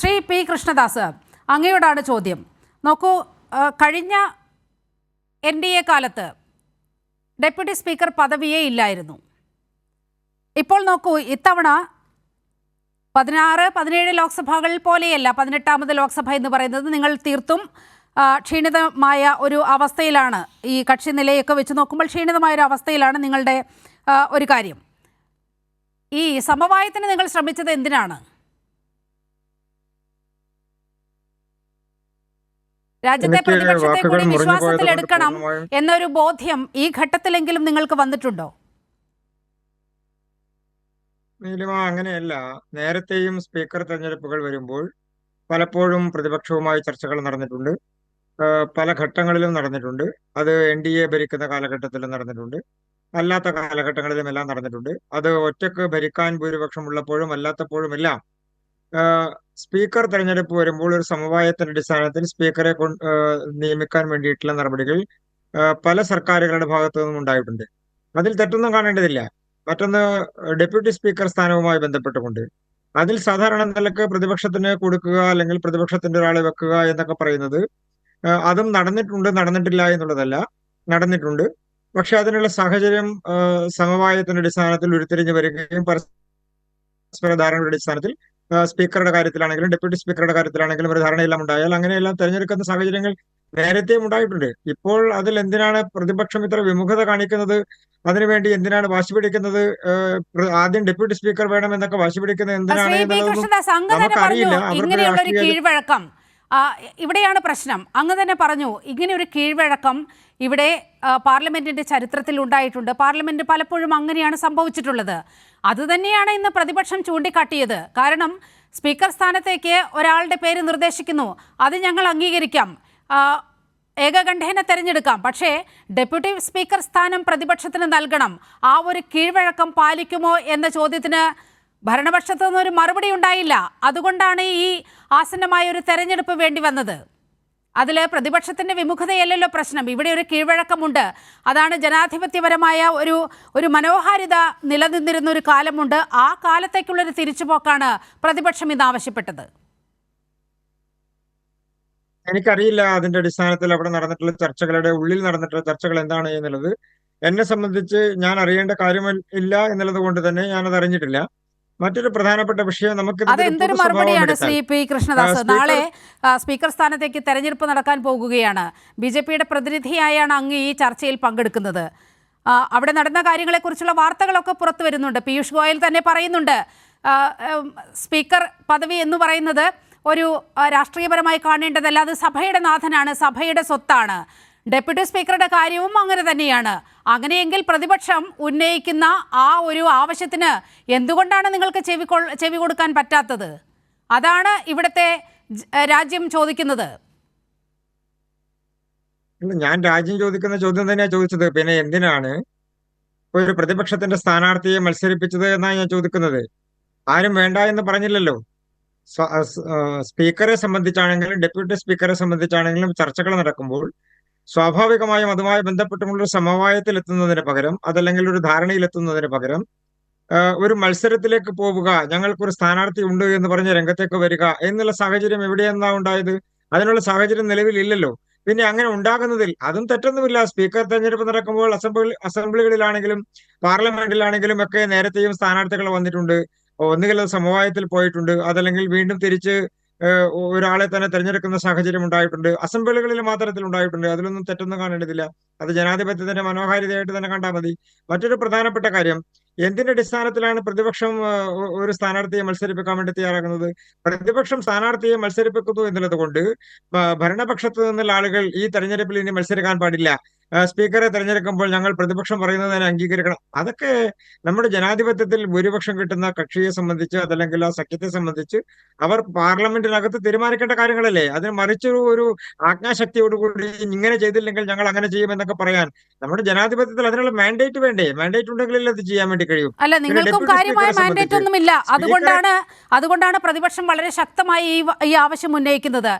Shri P Krishnadas അങ്ങയോടാണ് ചോദ്യം. നോക്കൂ കഴിഞ്ഞ എൻ ഡി എ കാലത്ത് ഡെപ്യൂട്ടി സ്പീക്കർ പദവിയേ ഇല്ലായിരുന്നു. ഇപ്പോൾ നോക്കൂ ഇത്തവണ പതിനാറ് പതിനേഴ് ലോക്സഭകൾ പോലെയല്ല പതിനെട്ടാമത് ലോക്സഭ എന്ന് പറയുന്നത് നിങ്ങൾ തീർത്തും ക്ഷീണിതമായ ഒരു അവസ്ഥയിലാണ് ഈ കക്ഷി നിലയൊക്കെ വെച്ച് നോക്കുമ്പോൾ ക്ഷീണിതമായ ഒരു അവസ്ഥയിലാണ് നിങ്ങളുടെ ഒരു കാര്യം. ഈ സമവായത്തിന് നിങ്ങൾ ശ്രമിച്ചത് എന്തിനാണ്? രാജ്യത്തെ പ്രതിപക്ഷത്തെ കൂടി വിശ്വാസത്തിൽ എടുക്കണം വിശ്വാസത്തിലെടുക്കണം എന്നൊരു ബോധ്യം ഈ ഘട്ടത്തിലെങ്കിലും നിങ്ങൾക്ക് വന്നിട്ടുണ്ടോ? നീലിമ അങ്ങനെയല്ല. നേരത്തെയും സ്പീക്കർ തെരഞ്ഞെടുപ്പുകൾ വരുമ്പോൾ പലപ്പോഴും പ്രതിപക്ഷവുമായി ചർച്ചകൾ നടന്നിട്ടുണ്ട്. പല ഘട്ടങ്ങളിലും നടന്നിട്ടുണ്ട്. അത് എൻ ഡി എ ഭരിക്കുന്ന കാലഘട്ടത്തിലും നടന്നിട്ടുണ്ട്. അല്ലാത്ത കാലഘട്ടങ്ങളിലും എല്ലാം നടന്നിട്ടുണ്ട്. അത് ഒറ്റയ്ക്ക് ഭരിക്കാൻ ഭൂരിപക്ഷം ഉള്ളപ്പോഴും അല്ലാത്തപ്പോഴും എല്ലാം സ്പീക്കർ തെരഞ്ഞെടുപ്പ് വരുമ്പോൾ ഒരു സമവായത്തിന്റെ അടിസ്ഥാനത്തിൽ സ്പീക്കറെ നിയമിക്കാൻ വേണ്ടിയിട്ടുള്ള നടപടികൾ പല സർക്കാരുകളുടെ ഭാഗത്തു നിന്നും ഉണ്ടായിട്ടുണ്ട്. അതിൽ തെറ്റൊന്നും കാണേണ്ടതില്ല. മറ്റൊന്ന് ഡെപ്യൂട്ടി സ്പീക്കർ സ്ഥാനവുമായി ബന്ധപ്പെട്ടുകൊണ്ട്. അതിൽ സാധാരണ നിലയ്ക്ക് പ്രതിപക്ഷത്തിന് കൊടുക്കുക അല്ലെങ്കിൽ പ്രതിപക്ഷത്തിന്റെ ഒരാളെ വെക്കുക എന്നൊക്കെ പറയുന്നത് അതും നടന്നിട്ടുണ്ട് നടന്നിട്ടില്ല എന്നുള്ളതല്ല നടന്നിട്ടുണ്ട്. പക്ഷെ അതിനുള്ള സാഹചര്യം സമവായത്തിന്റെ അടിസ്ഥാനത്തിൽ ഉരുത്തിരിഞ്ഞു വരികയും പരസ്പര ധാരണയുടെ അടിസ്ഥാനത്തിൽ സ്പീക്കറുടെ കാര്യത്തിലാണെങ്കിലും ഡെപ്യൂട്ടി സ്പീക്കറുടെ കാര്യത്തിലാണെങ്കിലും ഒരു ധാരണയെല്ലാം ഉണ്ടായാൽ അങ്ങനെയെല്ലാം തെരഞ്ഞെടുക്കുന്ന സാഹചര്യങ്ങൾ നേരത്തെയും ഉണ്ടായിട്ടുണ്ട്. ഇപ്പോൾ അതിൽ എന്തിനാണ് പ്രതിപക്ഷം ഇത്ര വിമുഖത കാണിക്കുന്നത്? അതിനുവേണ്ടി എന്തിനാണ് വാശി പിടിക്കുന്നത്? ആദ്യം ഡെപ്യൂട്ടി സ്പീക്കർ വേണം എന്നൊക്കെ വാശി പിടിക്കുന്നത് എന്തിനാണ് നമുക്കറിയില്ല. അവരുടെ രാഷ്ട്രീയ- ഇവിടെയാണ് പ്രശ്നം. അങ്ങ് തന്നെ പറഞ്ഞു ഇങ്ങനെ ഒരു കീഴ്വഴക്കം ഇവിടെ പാർലമെന്റിന്റെ ചരിത്രത്തിൽ ഉണ്ടായിട്ടുണ്ട്. പാർലമെന്റ് പലപ്പോഴും അങ്ങനെയാണ് സംഭവിച്ചിട്ടുള്ളത്. അതുതന്നെയാണ് ഇന്ന് പ്രതിപക്ഷം ചൂണ്ടിക്കാട്ടിയത്. കാരണം സ്പീക്കർ സ്ഥാനത്തേക്ക് ഒരാളുടെ പേര് നിർദ്ദേശിക്കുന്നു. അത് ഞങ്ങൾ അംഗീകരിക്കാം. ഏകകണ്ഠേന തെരഞ്ഞെടുക്കാം. പക്ഷേ ഡെപ്യൂട്ടി സ്പീക്കർ സ്ഥാനം പ്രതിപക്ഷത്തിന് നൽകണം. ആ ഒരു കീഴ്വഴക്കം പാലിക്കുമോ എന്ന ചോദ്യത്തിന് ഭരണപക്ഷത്തു നിന്നൊരു മറുപടി ഉണ്ടായില്ല. അതുകൊണ്ടാണ് ഈ ആസന്നമായ ഒരു തെരഞ്ഞെടുപ്പ് വേണ്ടി വന്നത്. അതിൽ പ്രതിപക്ഷത്തിന്റെ വിമുഖതയല്ലല്ലോ പ്രശ്നം. ഇവിടെ ഒരു കീഴ്വഴക്കമുണ്ട്. അതാണ് ജനാധിപത്യപരമായ ഒരു ഒരു മനോഹാരിത നിലനിന്നിരുന്ന ഒരു കാലമുണ്ട്. ആ കാലത്തേക്കുള്ളൊരു തിരിച്ചുപോക്കാണ് പ്രതിപക്ഷം ഇന്ന് ആവശ്യപ്പെട്ടത്. എനിക്കറിയില്ല അതിന്റെ അടിസ്ഥാനത്തിൽ അവിടെ നടന്നിട്ടുള്ള ചർച്ചകളുടെ ഉള്ളിൽ നടന്നിട്ടുള്ള ചർച്ചകൾ എന്താണ് എന്നുള്ളത്. എന്നെ സംബന്ധിച്ച് ഞാൻ അറിയേണ്ട കാര്യമില്ല എന്നുള്ളത് കൊണ്ട് തന്നെ ഞാനത് അറിഞ്ഞിട്ടില്ല. മറ്റൊരു പ്രധാനപ്പെട്ട വിഷയം നമുക്ക് അതെന്തൊരു മറുപടിയാണ് ശ്രീ പി കൃഷ്ണദാസ്? നാളെ സ്പീക്കർ സ്ഥാനത്തേക്ക് തെരഞ്ഞെടുപ്പ് നടക്കാൻ പോകുകയാണ്. ബി ജെ പിയുടെ പ്രതിനിധിയായാണ് അങ്ങ് ഈ ചർച്ചയിൽ പങ്കെടുക്കുന്നത്. അവിടെ നടന്ന കാര്യങ്ങളെക്കുറിച്ചുള്ള വാർത്തകളൊക്കെ പുറത്തു വരുന്നുണ്ട്. പീയൂഷ് ഗോയൽ തന്നെ പറയുന്നുണ്ട്. സ്പീക്കർ പദവി എന്ന് പറയുന്നത് ഒരു രാഷ്ട്രീയപരമായി കാണേണ്ടതല്ല. അത് സഭയുടെ നാഥനാണ് സഭയുടെ സ്വത്താണ്. ഡെപ്യൂട്ടി സ്പീക്കറുടെ കാര്യവും അങ്ങനെ തന്നെയാണ്. അങ്ങനെയെങ്കിൽ പ്രതിപക്ഷം ഉന്നയിക്കുന്ന ആ ഒരു ആവശ്യത്തിന് എന്തുകൊണ്ടാണ് നിങ്ങൾക്ക് ചെവി ചെവി കൊടുക്കാൻ പറ്റാത്തത്? അതാണ് ഇവിടുത്തെ രാജ്യം ചോദിക്കുന്നത്. ഞാൻ രാജ്യം ചോദിക്കുന്ന ചോദ്യം തന്നെയാണ് ചോദിച്ചത്. പിന്നെ എന്തിനാണ് ഒരു പ്രതിപക്ഷത്തിന്റെ സ്ഥാനാർത്ഥിയെ മത്സരിപ്പിച്ചത് എന്നാണ് ഞാൻ ചോദിക്കുന്നത്. ആരും വേണ്ട എന്ന് പറഞ്ഞില്ലല്ലോ. സ്പീക്കറെ സംബന്ധിച്ചാണെങ്കിലും ഡെപ്യൂട്ടി സ്പീക്കറെ സംബന്ധിച്ചാണെങ്കിലും ചർച്ചകൾ നടക്കുമ്പോൾ സ്വാഭാവികമായും അതുമായി ബന്ധപ്പെട്ടുമുള്ള സമവായത്തിൽ എത്തുന്നതിന് പകരം അതല്ലെങ്കിൽ ഒരു ധാരണയിൽ എത്തുന്നതിന് പകരം ഒരു മത്സരത്തിലേക്ക് പോവുക ഞങ്ങൾക്കൊരു സ്ഥാനാർത്ഥി ഉണ്ട് എന്ന് പറഞ്ഞ് രംഗത്തേക്ക് വരിക എന്നുള്ള സാഹചര്യം എവിടെയെന്നാ ഉണ്ടായത്? അതിനുള്ള സാഹചര്യം നിലവിലില്ലല്ലോ. പിന്നെ അങ്ങനെ ഉണ്ടാകുന്നതിൽ അതും തെറ്റൊന്നുമില്ല. സ്പീക്കർ തെരഞ്ഞെടുപ്പ് നടക്കുമ്പോൾ അസംബ്ലി അസംബ്ലികളിലാണെങ്കിലും പാർലമെന്റിലാണെങ്കിലും ഒക്കെ നേരത്തെയും സ്ഥാനാർത്ഥികൾ വന്നിട്ടുണ്ട്. ഒന്നുകിൽ അത് സമവായത്തിൽ പോയിട്ടുണ്ട് അതല്ലെങ്കിൽ വീണ്ടും തിരിച്ച് ഒരാളെ തന്നെ തെരഞ്ഞെടുക്കുന്ന സാഹചര്യം ഉണ്ടായിട്ടുണ്ട്. അസംബ്ലികളിൽ മാത്രത്തിൽ ഉണ്ടായിട്ടുണ്ട്. അതിലൊന്നും തെറ്റൊന്നും കാണേണ്ടതില്ല. അത് ജനാധിപത്യത്തിന്റെ മനോഹാരിതയായിട്ട് തന്നെ കണ്ടാൽ മതി. മറ്റൊരു പ്രധാനപ്പെട്ട കാര്യം എന്തിന്റെ അടിസ്ഥാനത്തിലാണ് പ്രതിപക്ഷം ഒരു സ്ഥാനാർത്ഥിയെ മത്സരിപ്പിക്കാൻ വേണ്ടി തയ്യാറാക്കുന്നത് പ്രതിപക്ഷം സ്ഥാനാർത്ഥിയെ മത്സരിപ്പിക്കുന്നു എന്നുള്ളത് കൊണ്ട് ഭരണപക്ഷത്ത് നിന്നുള്ള ആളുകൾ ഈ തെരഞ്ഞെടുപ്പിൽ ഇനി മത്സരിക്കാൻ പാടില്ല. സ്പീക്കറെ തെരഞ്ഞെടുക്കുമ്പോൾ ഞങ്ങൾ പ്രതിപക്ഷം പറയുന്നതിനെ അംഗീകരിക്കണം. അതൊക്കെ നമ്മുടെ ജനാധിപത്യത്തിൽ ഭൂരിപക്ഷം കിട്ടുന്ന കക്ഷിയെ സംബന്ധിച്ച് അതല്ലെങ്കിൽ ആ സഖ്യത്തെ സംബന്ധിച്ച് അവർ പാർലമെന്റിനകത്ത് തീരുമാനിക്കേണ്ട കാര്യങ്ങളല്ലേ? അതിന് മറിച്ചൊരു ഒരു ആജ്ഞാശക്തിയോടുകൂടി ഇങ്ങനെ ചെയ്തില്ലെങ്കിൽ ഞങ്ങൾ അങ്ങനെ ചെയ്യുമെന്നൊക്കെ പറയാൻ. നമ്മുടെ ജനാധിപത്യത്തിൽ അതിനുള്ള മാൻഡേറ്റ് വേണ്ടേ? മാൻഡേറ്റ് ഉണ്ടെങ്കിൽ അത് ചെയ്യാൻ വേണ്ടി കഴിയും. അല്ല നിങ്ങൾക്കും കാര്യമായ മാൻഡേറ്റ് ഒന്നുമില്ല. അതുകൊണ്ടാണ് അതുകൊണ്ടാണ് പ്രതിപക്ഷം വളരെ ശക്തമായി ഈ ആവശ്യം ഉന്നയിക്കുന്നത്.